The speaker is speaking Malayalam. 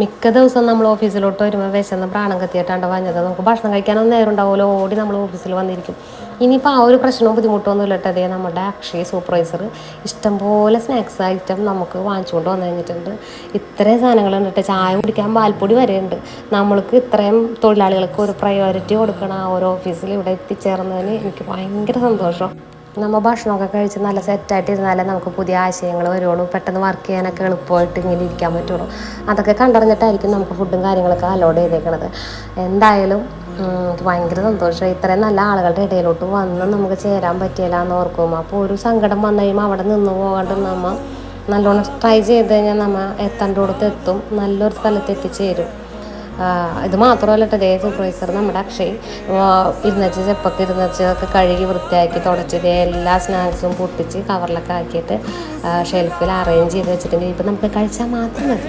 മിക്ക ദിവസം നമ്മൾ ഓഫീസിലോട്ട് വരുമ്പോൾ വിശന്ന് പ്രാണം കത്തിയിട്ടാണ്ട് വന്നത് നമുക്ക് ഭക്ഷണം കഴിക്കാനൊന്നും നേരം ഉണ്ടാവുമല്ലോ. ഓടി നമ്മൾ ഓഫീസിൽ വന്നിരിക്കും. ഇനിയിപ്പോൾ ആ ഒരു പ്രശ്നവും ബുദ്ധിമുട്ടൊന്നും ഇല്ലട്ടെ നമ്മുടെ അക്ഷയ് സൂപ്പർവൈസർ ഇഷ്ടംപോലെ സ്നാക്സ് ഐറ്റം നമുക്ക് വാങ്ങിച്ചുകൊണ്ട് വന്നു കഴിഞ്ഞിട്ടുണ്ട്. ഇത്രയും സാധനങ്ങളുണ്ട് കേട്ടോ ചായ കുടിക്കാൻ പാൽപ്പൊടി വരെ ഉണ്ട് നമ്മൾക്ക് ഇത്രയും തൊഴിലാളികൾക്ക് ഒരു പ്രയോറിറ്റി കൊടുക്കണം ആ ഒരു ഓഫീസിൽ ഇവിടെ എത്തിച്ചേർന്നതിന്. എനിക്ക് ഭയങ്കര സന്തോഷം. നമ്മൾ ഭക്ഷണമൊക്കെ കഴിച്ച് നല്ല സെറ്റായിട്ട് ഇരുന്നാലേ നമുക്ക് പുതിയ ആശയങ്ങൾ വരുള്ളൂ. പെട്ടെന്ന് വർക്ക് ചെയ്യാനൊക്കെ എളുപ്പമായിട്ട് ഇങ്ങനെ ഇരിക്കാൻ പറ്റുള്ളൂ. അതൊക്കെ കണ്ടറിഞ്ഞിട്ടായിരിക്കും നമുക്ക് ഫുഡും കാര്യങ്ങളൊക്കെ അലോഡ് ചെയ്തേക്കണത്. എന്തായാലും എനിക്ക് ഭയങ്കര സന്തോഷം ഇത്രയും നല്ല ആളുകളുടെ ഇടയിലോട്ട് വന്ന് നമുക്ക് ചേരാൻ പറ്റിയില്ല എന്ന് ഓർക്കും. അപ്പോൾ ഒരു സങ്കടം വന്നു കഴിയുമ്പോൾ അവിടെ നിന്ന് പോകാണ്ട് നമ്മൾ നല്ലോണം ട്രൈ ചെയ്ത് കഴിഞ്ഞാൽ നമ്മൾ എത്തേണ്ടടുത്ത് എത്തും. നല്ലൊരു സ്ഥലത്ത് എത്തിച്ചേരും. ഇത് മാത്രമല്ല കേട്ടോ ദേ സൂപ്പർവൈസർ നമ്മുടെ അക്ഷയ്. ഇരുന്നച്ച് ചെപ്പൊക്കെ ഇരുന്നച്ച് ഒക്കെ കഴുകി വൃത്തിയാക്കി തുടച്ചിട്ട് എല്ലാ സ്നാക്സും പൊട്ടിച്ച് കവറിലൊക്കെ ആക്കിയിട്ട് ഷെൽഫിൽ അറേഞ്ച് ചെയ്ത് വെച്ചിട്ടുണ്ടെങ്കിൽ ഇപ്പം നമുക്ക് കഴിച്ചാൽ മാത്രം മതി.